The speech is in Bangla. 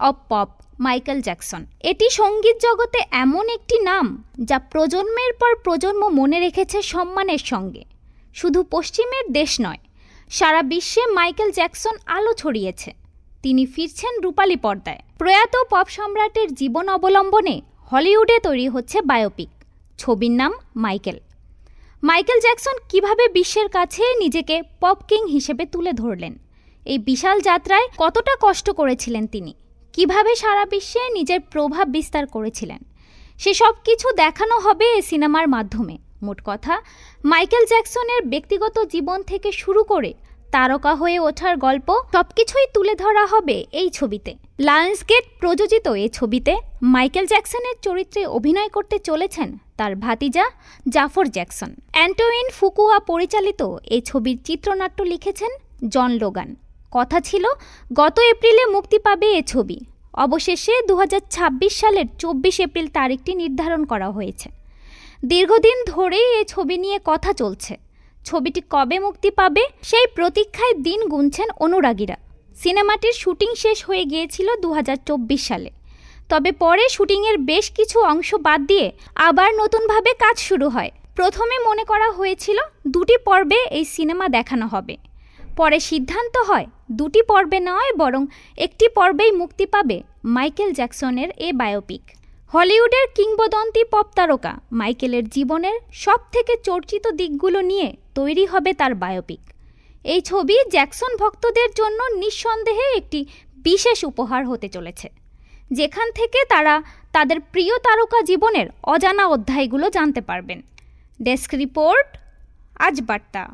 অব পপ মাইকেল জ্যাকসন এটি সংগীত জগতে এমন একটি নাম যা প্রজন্মের পর প্রজন্ম মনে রেখেছে সম্মানের সঙ্গে। শুধু পশ্চিমের দেশ নয়, সারা বিশ্বে মাইকেল জ্যাকসন আলো ছড়িয়েছে। তিনি ফিরছেন রূপালী পর্দায়। প্রয়াত পপ সম্রাটের জীবন অবলম্বনে হলিউডে তৈরি হচ্ছে বায়োপিক। ছবির নাম মাইকেল। মাইকেল জ্যাকসন কীভাবে বিশ্বের কাছে নিজেকে পপ কিং হিসেবে তুলে ধরলেন? এই বিশাল যাত্রায় কতটা কষ্ট করেছিলেন তিনি? কীভাবে সারা বিশ্বে নিজের প্রভাব বিস্তার করেছিলেন? সে সব কিছু দেখানো হবে সিনেমার মাধ্যমে। মোট কথা, মাইকেল জ্যাকসনের ব্যক্তিগত জীবন থেকে শুরু করে তারকা হয়ে ওঠার গল্প সবকিছুই তুলে ধরা হবে এই ছবিতে। লায়ন্সগেট প্রযোজিত এই ছবিতে মাইকেল জ্যাকসনের চরিত্রে অভিনয় করতে চলেছেন তার ভাতিজা জাফর জ্যাকসন। অ্যান্টোইন ফুকুয়া পরিচালিত এই ছবির চিত্রনাট্য লিখেছেন জন লোগান। কথা ছিল, গত এপ্রিলে মুক্তি পাবে এ ছবি। অবশেষে দু হাজার ছাব্বিশ সালের চব্বিশ এপ্রিল তারিখটি নির্ধারণ করা হয়েছে। দীর্ঘদিন ধরেই এ ছবি নিয়ে কথা চলছে। ছবিটি কবে মুক্তি পাবে, সেই প্রতীক্ষায় দিন গুনছেন অনুরাগীরা। সিনেমাটির শুটিং শেষ হয়ে গিয়েছিল দু হাজার চব্বিশ সালে। তবে পরে শুটিংয়ের বেশ কিছু অংশ বাদ দিয়ে আবার নতুনভাবে কাজ শুরু হয়। প্রথমে মনে করা হয়েছিল, দুটি পর্বে এই সিনেমা দেখানো হবে। পরে সিদ্ধান্ত হয়, দুটি পর্বে নয় বরং একটি পর্বেই মুক্তি পাবে মাইকেল জ্যাকসনের এ বায়োপিক। হলিউডের কিংবদন্তি পপ তারকা মাইকেলের জীবনের সব থেকে চর্চিত দিকগুলো নিয়ে তৈরি হবে তার বায়োপিক। এই ছবি জ্যাকসন ভক্তদের জন্য নিঃসন্দেহে একটি বিশেষ উপহার হতে চলেছে। যেখান থেকে তারা তাদের প্রিয় তারকা জীবনের অজানা অধ্যায়গুলো জানতে পারবেন। ডেস্ক রিপোর্ট, আজ বার্তা।